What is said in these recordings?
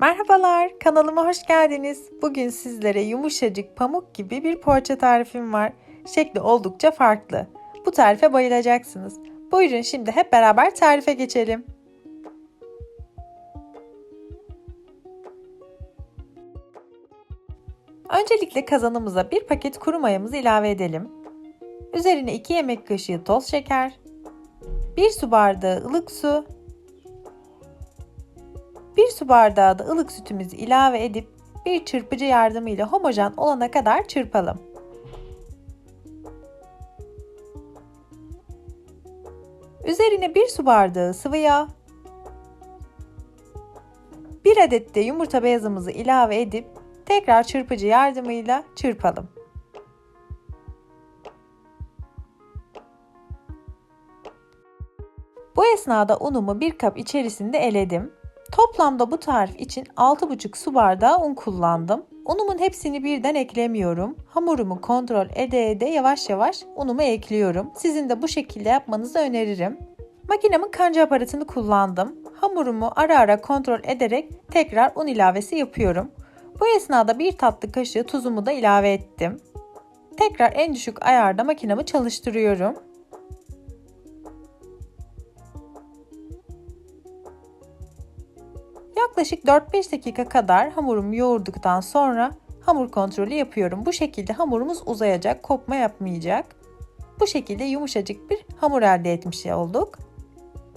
Merhabalar, kanalıma hoş geldiniz. Bugün sizlere yumuşacık pamuk gibi bir poğaça tarifim var. Şekli oldukça farklı. Bu tarife bayılacaksınız. Buyurun şimdi hep beraber tarife geçelim. Öncelikle kazanımıza bir paket kuru mayamızı ilave edelim. Üzerine 2 yemek kaşığı toz şeker, 1 su bardağı ılık su 1 su bardağı da ılık sütümüzü ilave edip bir çırpıcı yardımıyla homojen olana kadar çırpalım. Üzerine 1 su bardağı sıvı yağ, 1 adet de yumurta beyazımızı ilave edip tekrar çırpıcı yardımıyla çırpalım. Bu esnada unumu bir kap içerisinde eledim. Toplamda bu tarif için 6,5 su bardağı un kullandım. Unumun hepsini birden eklemiyorum. Hamurumu kontrol ede ede yavaş yavaş unumu ekliyorum. Sizin de bu şekilde yapmanızı öneririm. Makinemin kanca aparatını kullandım. Hamurumu ara ara kontrol ederek tekrar un ilavesi yapıyorum. Bu esnada bir tatlı kaşığı tuzumu da ilave ettim. Tekrar en düşük ayarda makinamı çalıştırıyorum. Yaklaşık 4-5 dakika kadar hamurumu yoğurduktan sonra hamur kontrolü yapıyorum. Bu şekilde hamurumuz uzayacak, kopma yapmayacak. Bu şekilde yumuşacık bir hamur elde etmiş olduk.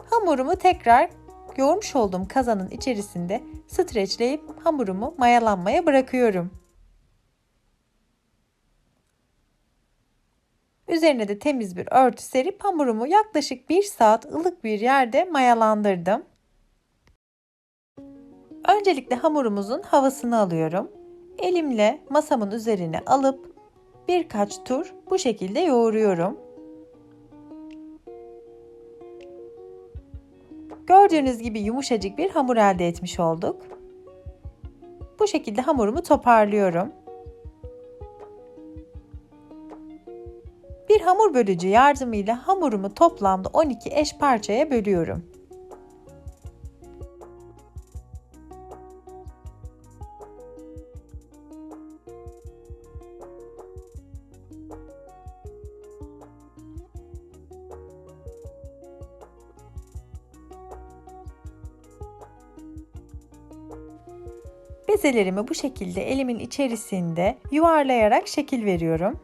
Hamurumu tekrar yoğurmuş olduğum kazanın içerisinde streçleyip hamurumu mayalanmaya bırakıyorum. Üzerine de temiz bir örtü serip hamurumu yaklaşık 1 saat ılık bir yerde mayalandırdım. Öncelikle hamurumuzun havasını alıyorum. Elimle masamın üzerine alıp birkaç tur bu şekilde yoğuruyorum. Gördüğünüz gibi yumuşacık bir hamur elde etmiş olduk. Bu şekilde hamurumu toparlıyorum. Bir hamur bölücü yardımıyla hamurumu toplamda 12 eş parçaya bölüyorum. Bezelerimi bu şekilde elimin içerisinde yuvarlayarak şekil veriyorum.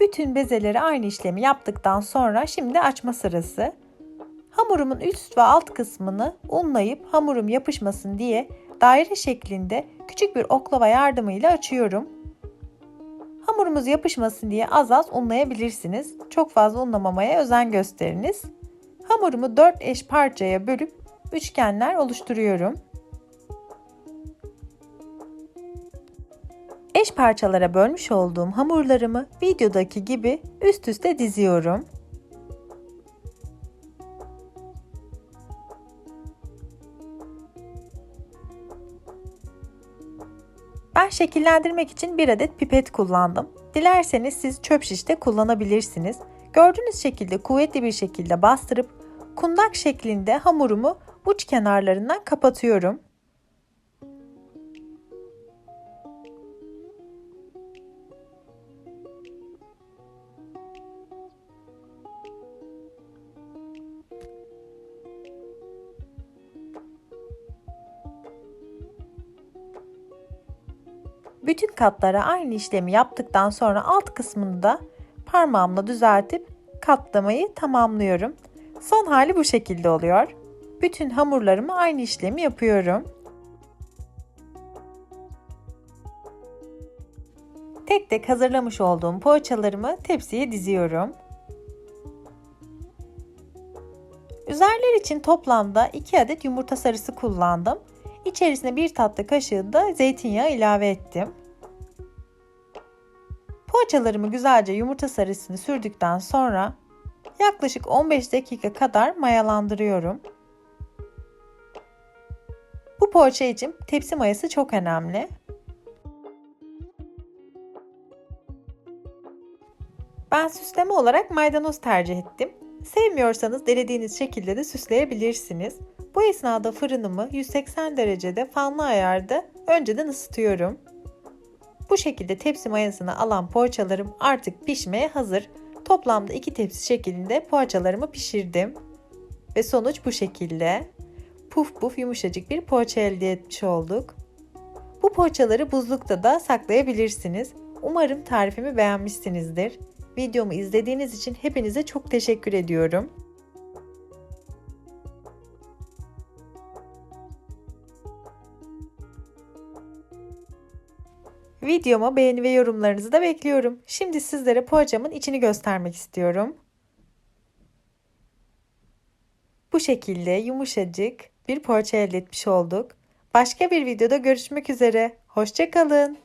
Bütün bezeleri aynı işlemi yaptıktan sonra şimdi açma sırası. Hamurumun üst ve alt kısmını unlayıp hamurum yapışmasın diye daire şeklinde küçük bir oklava yardımıyla açıyorum. Hamurumuz yapışmasın diye az az unlayabilirsiniz. Çok fazla unlamamaya özen gösteriniz. Hamurumu 4 eş parçaya bölüp üçgenler oluşturuyorum. Eş parçalara bölmüş olduğum hamurlarımı videodaki gibi üst üste diziyorum. Ben şekillendirmek için bir adet pipet kullandım. Dilerseniz siz çöp şişte kullanabilirsiniz. Gördüğünüz şekilde kuvvetli bir şekilde bastırıp kundak şeklinde hamurumu uç kenarlarından kapatıyorum. Bütün katlara aynı işlemi yaptıktan sonra alt kısmını da parmağımla düzeltip katlamayı tamamlıyorum. Son hali bu şekilde oluyor. Bütün hamurlarımı aynı işlemi yapıyorum. Tek tek hazırlamış olduğum poğaçalarımı tepsiye diziyorum. Üzerler için toplamda 2 adet yumurta sarısı kullandım. İçerisine bir tatlı kaşığı da zeytinyağı ilave ettim. Poğaçalarımı güzelce yumurta sarısını sürdükten sonra yaklaşık 15 dakika kadar mayalandırıyorum. Bu poğaça için tepsi mayası çok önemli. Ben süsleme olarak maydanoz tercih ettim. Sevmiyorsanız dilediğiniz şekilde de süsleyebilirsiniz. Bu esnada fırınımı 180 derecede fanlı ayarda önceden ısıtıyorum. Bu şekilde tepsi mayasını alan poğaçalarım artık pişmeye hazır. Toplamda 2 tepsi şeklinde poğaçalarımı pişirdim. Ve sonuç bu şekilde. Puf puf yumuşacık bir poğaça elde etmiş olduk. Bu poğaçaları buzlukta da saklayabilirsiniz. Umarım tarifimi beğenmişsinizdir. Videomu izlediğiniz için hepinize çok teşekkür ediyorum. Videoma beğeni ve yorumlarınızı da bekliyorum. Şimdi sizlere poğaçamın içini göstermek istiyorum. Bu şekilde yumuşacık bir poğaça elde etmiş olduk. Başka bir videoda görüşmek üzere. Hoşçakalın.